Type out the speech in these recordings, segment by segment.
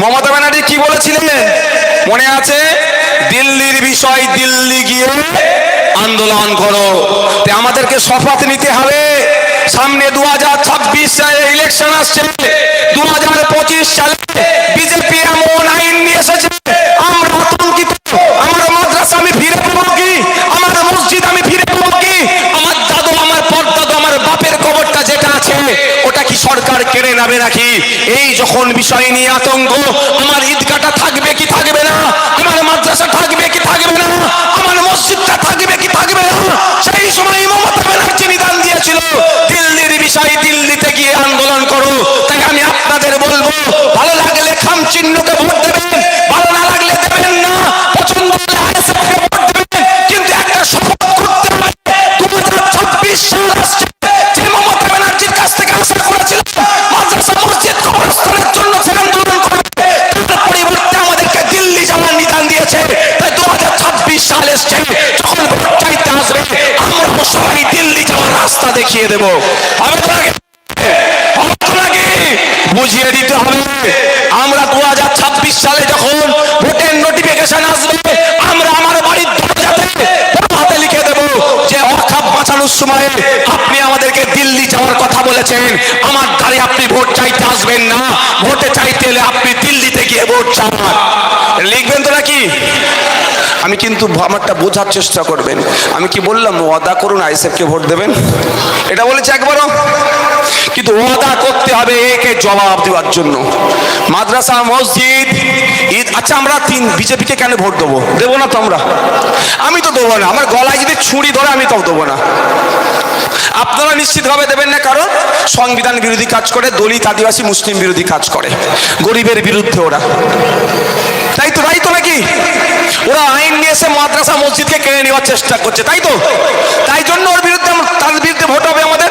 মমতা ব্যানার্জি কি বলেছিলেন? মনে আছে? দিল্লির বিষয় দিল্লি গিয়ে আন্দোলন করো। আমাদেরকে শপথ নিতে হবে। সামনে দু হাজার ছাব্বিশ সালে ইলেকশন আসছে। দু হাজার পঁচিশ সালে বিজেপি এমন আইন নিয়ে এসেছে আমরা আতঙ্কিত আমার মাদ্রাসা আমি ফিরে পাবো কি আমার মসজিদ আমি ফিরে পাবো কি আমার দাদু আমার পরদাদু আমার বাপের কবরটা যেটা আছে ওটা কি সরকার কেড়ে নেবে নাকি এই যখন বিষয় নিয়ে আতঙ্ক। আমার দেখিয়ে দেবো হবে তো নাকি? হবে তো নাকি? বুঝিয়ে দিতে হবে আমরা দু হাজার ছাব্বিশ সালে যখন ভোটের নোটিফিকেশন আসবে, আমরা আমার বাড়ির দরজাতে হাতে লিখে দেব যে অখাপ বাঁচানোর সময় আপনি আমাদেরকে দিল্লি যাওয়ার কথা বলেছেন আমার দ্বারে আপনি ভোট চাইতে আসবেন না ভোটে চাইতে এলে আপনি দিল্লিতে গিয়ে ভোট চান লিখবেন তো নাকি আমি কিন্তু আমারটা বোঝার চেষ্টা করবেন। আমি কি বললাম, ওয়াদা করুন আইসেফকে ভোট দেবেন? এটা বলেছে একবারও। কিন্তু ওয়াদা করতে হবে একে জবাব দেওয়ার জন্য। মাদ্রাসা, মসজিদ, ঈদ আচ্ছা আমরা তিন বিজেপিকে কেন ভোট দেবো? দেবো না তো আমরা। আমি তো দেবো না। আমার গলায় যদি ছুরি ধরে, আমি তাও দেবো না। আপনারা নিশ্চিতভাবে দেবেন না কারণ সংবিধান বিরোধী কাজ করে, দলিত আদিবাসী, মুসলিম বিরোধী কাজ করে। গরিবের বিরুদ্ধে ওরা তাই তো তাই তো নাকি ওরা আইন নিয়ে এসে মাদ্রাসা মসজিদকে কেড়ে নেওয়ার চেষ্টা করছে, তাই তো? তাই জন্য ওর বিরুদ্ধে তার বিরুদ্ধে ভোট হবে আমাদের?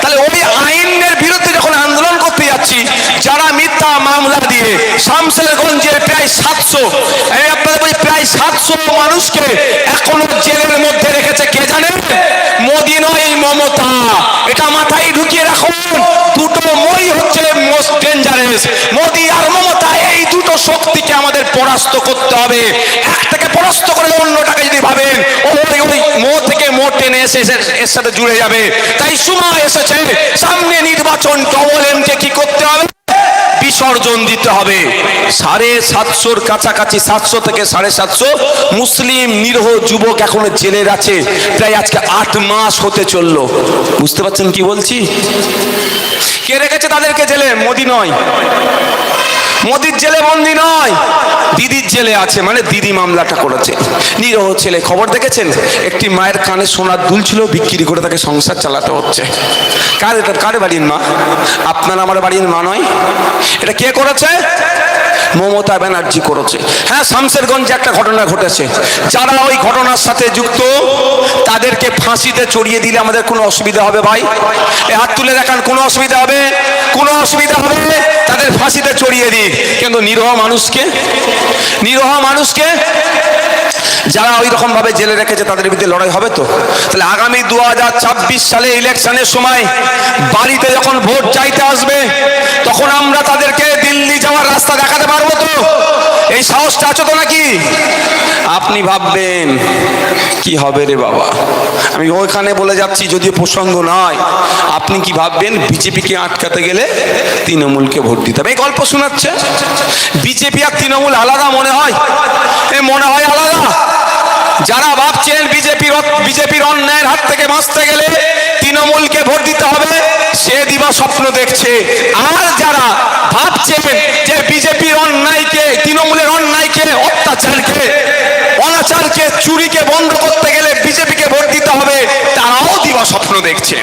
তাহলে ওই আইনের বিরুদ্ধে যখন আন্দোলন করতে যাচ্ছি, যারা মিথ্যা মামলা দিয়ে শামসেরগঞ্জের প্রায় সাতশো আমি আপনাদের বলি প্রায় সাতশো মানুষকে এখনও জেলের মধ্যে রেখেছে, কে জানেন মোদি নয় মমতা। এটা মাথায় ঢুকিয়ে রাখুন, দুটো মই হচ্ছে মোস্ট ডেঞ্জারাস মোদি শক্তিকে আমাদের পরাস্ত করতে হবে। একটাকে পরাস্ত করে অন্যটাকে যদি ভাবেন, ওই মো থেকে মো টেনে এসে- এর সাথে জুড়ে যাবে। তাই সময় এসেছে, সামনে নির্বাচন ডবল এমকে কি করতে হবে? বিসর্জন দিতে হবে। সাড়ে সাতশোর কাছাকাছি, সাতশো থেকে সাড়ে সাতশো মুসলিম নিরহ যুবক এখনও জেলের আছে। প্রায় আজকে আট মাস হতে চলল। বুঝতে পারছেন কি বলছি? কে রেখেছে তাদেরকে জেলে? মোদি নয়। মোদির জেলে বন্দি নয়। দিদির জেলে আছে মানে দিদি মামলাটা করেছে। নিরহ ছেলে, খবর দেখেছেন? একটি মায়ের কানে সোনার দুল ছিল বিক্রি করে তাকে সংসার চালাতে হচ্ছে। কার এটা? কার বাড়ির মা? আপনার আমার বাড়ির মা নয়? এটা কে করেছে? মমতা ব্যানার্জি করেছে। হ্যাঁ শামসেরগঞ্জে একটা ঘটনা ঘটেছে। যারা ওই ঘটনার সাথে যুক্ত, তাদেরকে ফাঁসিতে চড়িয়ে দিলে আমাদের কোনো অসুবিধা হবে ভাই? হাত তুলে দেখান, কোনো অসুবিধা হবে? ফাঁসিতে চড়িয়ে দিই কিন্তু নিরহ মানুষকে? নিরহ মানুষকে যারা ওই রকম ভাবে জেলে রেখেছে, তাদের বিরুদ্ধে লড়াই হবে তো? তাহলে আগামী দু হাজার ছাব্বিশ সালে ইলেকশনের সময় বাড়িতে যখন ভোট চাইতে আসবে, তখন আমরা তাদেরকে দিল্লি যাওয়ার রাস্তা দেখাতে পারব তো? এই সাহসটা আছো তো নাকি? আপনি ভাববেন, কি হবে রে বাবা? আমি ওইখানে বলে যাচ্ছি, যদিও প্রসঙ্গ নয়, আপনি কি ভাববেন, বিজেপিকে আটকাতে গেলে তৃণমূলকে ভোট দিতে হবে? এই গল্প শোনাচ্ছে। বিজেপি আর তৃণমূল আলাদা মনে হয়? মনে হয় আলাদা। যারা ভাবছেন বিজেপির বিজেপির অন্যায়ের হাত থেকে বাঁচতে গেলে তৃণমূলকে ভোট দিতে হবে, সে দিবা স্বপ্ন দেখছে। আর যারা ভাবছেন যে বিজেপির অন্যায়কে, তৃণমূলের অন্যায়কে, অত্যাচারকে চুরিকে বন্ধ করতে গেলে বিজেপিকে ভোট দিতে হবে, তারাও দিবা স্বপ্ন দেখছে।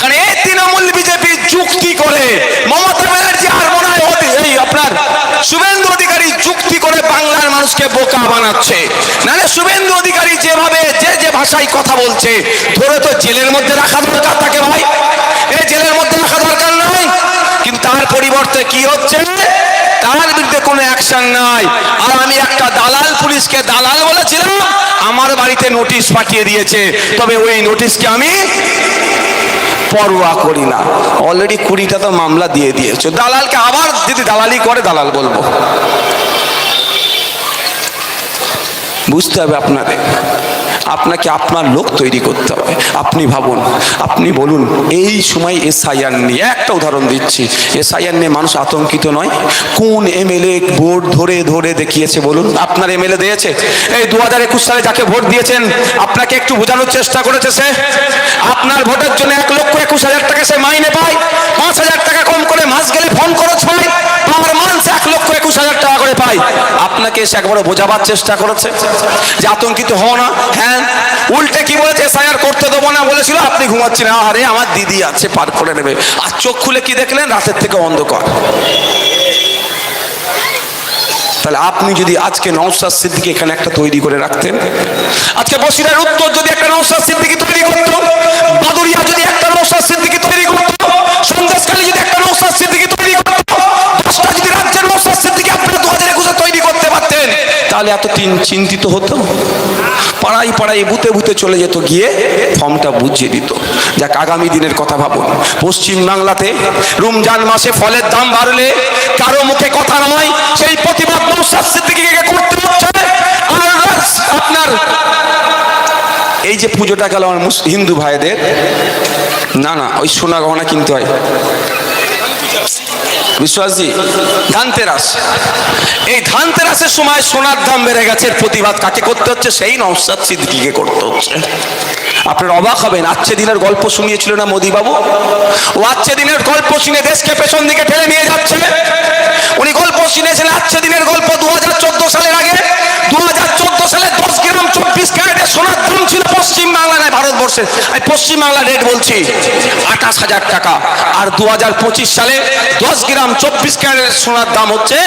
কারণ এই তৃণমূল বিজেপি চুক্তি করে, মমতা ব্যানার্জি আর মনে হয় এই আপনার শুভেন্দু অধিকারী চুক্তি করে বাংলার মানুষকে বোকা বানাচ্ছে। নাহলে শুভেন্দু অধিকারী যেভাবে, যে যে ভাষায় কথা বলছে, ধরে তো জেলের মধ্যে রাখা দরকার তাকে ভাই। এই জেলের মধ্যে রাখা দরকার নয়। কিন্তু তার পরিবর্তে কি হচ্ছে? তার বিরুদ্ধে কোনো অ্যাকশন নাই। আর আমি একটা দালাল পুলিশকে দালাল বলেছিলাম, আমার বাড়িতে নোটিশ পাঠিয়ে দিয়েছে। তবে ওই নোটিশকে আমি পরোয়া করি না। অলরেডি কুড়িটা তো মামলা দিয়ে দিয়েছ। দালালকে আবার যদি দালালি করে, দালাল বলব। বুঝতে হবে আপনাদের। আপনাকে আপনার লোক তৈরি করতে হবে। আপনি ভাবুন, আপনি বলুন, এই সময় এসআইআর নিয়ে একটা উদাহরণ দিচ্ছি। এসআইআর নিয়ে মানুষ আতঙ্কিত নয়। কোন এমএলএ ভোট ধরে ধরে দেখিয়েছে বলুন। আপনার এমএলএ দিয়েছে। এই দু হাজার একুশ সালে যাকে ভোট দিয়েছেন, আপনাকে একটু বোঝানোর চেষ্টা করেছে সে? আপনার ভোটের জন্য এক লক্ষ একুশ হাজার টাকা সে মাইনে পায়। পাঁচ হাজার টাকা কম করে মাস গেলে ফোন খরচ হয় আমার মানস এক লক্ষ একুশ হাজার টাকা করে পাই আপনাকে এসে একবার বোঝাবার চেষ্টা করেছে? যে আতঙ্কিত হও না। হ্যাঁ উল্টে কি বলেছে? এসআইআর করতে দেবো না বলেছিল, আপনি ঘুমাচ্ছেন। আরে আমার দিদি আছে, পার করে নেবে। আর চোখ খুলে কি দেখলেন? রাতের থেকে অন্ধকার। তাহলে আপনি যদি আজকে নওসাদ সিদ্দিকি এখানে একটা তৈরি করে রাখতেন, আজকে বসিরার উত্তর যদি একটা নওসাদ সিদ্দিকি তৈরি করত বাদুরিয়া যদি একটা নওসাদ সিদ্দিকি তৈরি করত, সন্দেশখালী যদি একটা নওসাদ সিদ্দিকি তাহলে এত তিন চিন্তিত হতো, পাড়ায় পাড়ায় বুতে বুতে চলে যেত, গিয়ে ফর্মটা বুঝিয়ে দিত। যাক, আগামী দিনের কথা ভাবুন। পশ্চিম বাংলাতে রমজান মাসে ফলের দাম বাড়লে কারও মুখে কথা নয়, সেই প্রতিবাদ করতে হচ্ছে। আপনার এই যে পুজোটা গেল আমার হিন্দু ভাইদের, না না, ওই সোনা গহনা কিনতে হয়। বিশ্বাসজি, ধানতেরাস। এই ধানতেরাসের সময় সোনার দাম বেড়ে গেছে প্রতিবাদ কাকে করতে হচ্ছে? সেই নওসাদ সিদ্দিকিকে করতে হচ্ছে। আপনার অবাক হবেন, আজকে দিনের গল্প শুনিয়েছিল না মোদি বাবু ও আজকে দিনের গল্প শুনে দেশকে পেছন দিকে ঠেলে নিয়ে যাচ্ছে। উনি গল্প শুনেছিলেন আজকে দিনের গল্প দু হাজার চোদ্দ সালের আগে। দু হাজার চোদ্দ সালে দশ গ্রাম চব্বিশ ক্যারেটের সোনার দাম ছিল পশ্চিম বাংলা নয় ভারতবর্ষে। পশ্চিম বাংলা রেট বলছি। আঠাশ হাজার টাকা। আর দু হাজার পঁচিশ সালে দশ গ্রাম চব্বিশ ক্যারেটের সোনার দাম হচ্ছে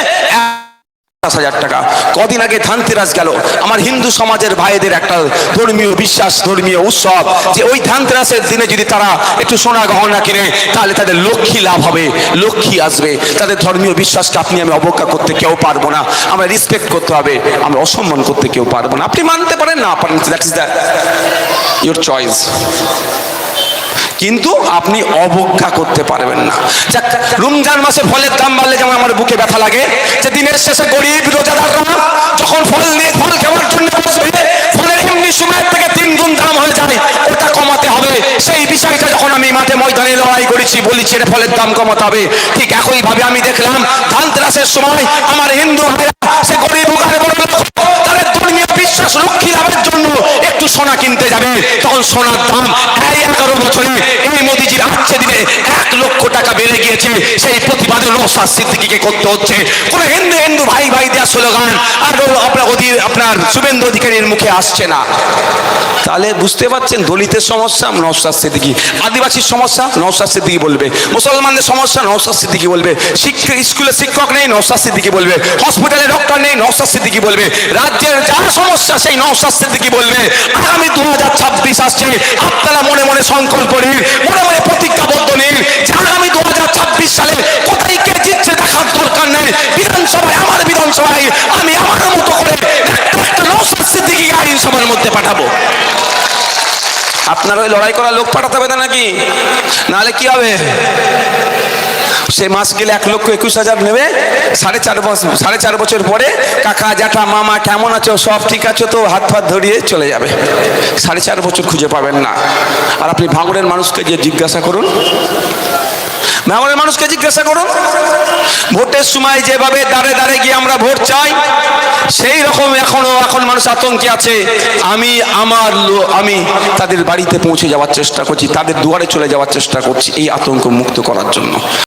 পঞ্চাশ হাজার টাকা। কদিন আগে ধানতেরাস গেল। আমার হিন্দু সমাজের ভাইদের একটা ধর্মীয় বিশ্বাস, ধর্মীয় উৎসব যে ওই ধানতেরাসের দিনে যদি তারা একটু সোনা গহনা কিনে, তাহলে তাদের লক্ষ্মী লাভ হবে, লক্ষ্মী আসবে। তাদের ধর্মীয় বিশ্বাসকে আপনি আমি অবজ্ঞা করতে কেউ পারব না। আমরা রেসপেক্ট করতে হবে আমরা অসম্মান করতে কেউ পারব না। আপনি মানতে পারেন না পারেন that is the your choice কিন্তু আপনি অবজ্ঞা করতে পারবেন না। রমজান মাসে ফলের দাম বাড়লে যেমন আমার বুকে ব্যথা লাগে, যে দিনের শেষে গরিব রোজাদাররা যখন ফল নিয়ে ফল খাওয়ার জন্য ফলের এমনি সময়ের থেকে তিন গুণ দাম হয়ে যায়, ওটা কমাতে হবে। সেই বিষয়টা যখন আমি মাঠে ময়দানে লড়াই করেছি, বলেছি এটা ফলের দাম কমাতে হবে। ঠিক একইভাবে আমি দেখলাম ধানতেরাসের সময় আমার হিন্দু সে গরিব বিশ্বাস রক্ষী লাভের জন্য একটু সোনা কিনতে যাবে। তখন সোনার দাম বছরে এই মোদিজির আজকে দিনে এক লক্ষ টাকা বেড়ে গিয়েছে। সেই প্রতিবাদে নৌসাদ সিদ্দিকিকে করতে হচ্ছে। কোন হিন্দু হিন্দু ভাই ভাই দেওয়া স্লোগান, আর আপনার অধীর, আপনার শুভেন্দু অধিকারীর মুখে আসছে না। তাহলে বুঝতে পারছেন দলিতের সমস্যা নৌসাদ সিদ্দিকি। আদিবাসীর সমস্যা নৌসাদ সিদ্দিকি বলবে। মুসলমানদের সমস্যা নৌসাদ সিদ্দিকি বলবে। শিক্ষক স্কুলে শিক্ষক নেই নৌসাদ সিদ্দিকি বলবে। হসপিটালে ডক্টর নেই নৌসাদ সিদ্দিকি বলবে। রাজ্যের যা সমস্যা, সেই নৌসাদ সিদ্দিকি বলবে। আগামী দু হাজার ছাব্বিশ আসছে, আপনারা মনে সংকল্প নিন, মনে মনে প্রতিজ্ঞাবদ্ধ নিন যে আগামী দু হাজার ছাব্বিশ সালে কোথায় কে জিতছে দেখার দরকার নেই। বিধানসভায়, আমার বিধানসভায় আমি আমার মতো করে আইনসভার মধ্যে পাঠাবো। আপনার ওই লড়াই করা লোক পাঠাতে হবে না নাকি? নাহলে কি হবে? সে মাস গেলে এক লক্ষ একুশ হাজার নেবে। সাড়ে চার বছর সাড়ে চার বছর পরে কাকা, জ্যাঠা, মামা কেমন আছো? সব ঠিক আছে তো? হাত ফাত ধরিয়ে চলে যাবে। সাড়ে চার বছর খুঁজে পাবেন না। আর আপনি ভাঙড়ের মানুষকে গিয়ে জিজ্ঞাসা করুন। ভাঙড়ের মানুষকে জিজ্ঞাসা করুন। ভোটের সময় যেভাবে দাঁড়ে দাঁড়ে গিয়ে আমরা ভোট চাই, সেই রকম এখনও এখন মানুষ আতঙ্কে আছে। আমি, আমার আমি তাদের বাড়িতে পৌঁছে যাওয়ার চেষ্টা করছি, তাদের দুয়ারে চলে যাওয়ার চেষ্টা করছি এই আতঙ্ক মুক্ত করার জন্য।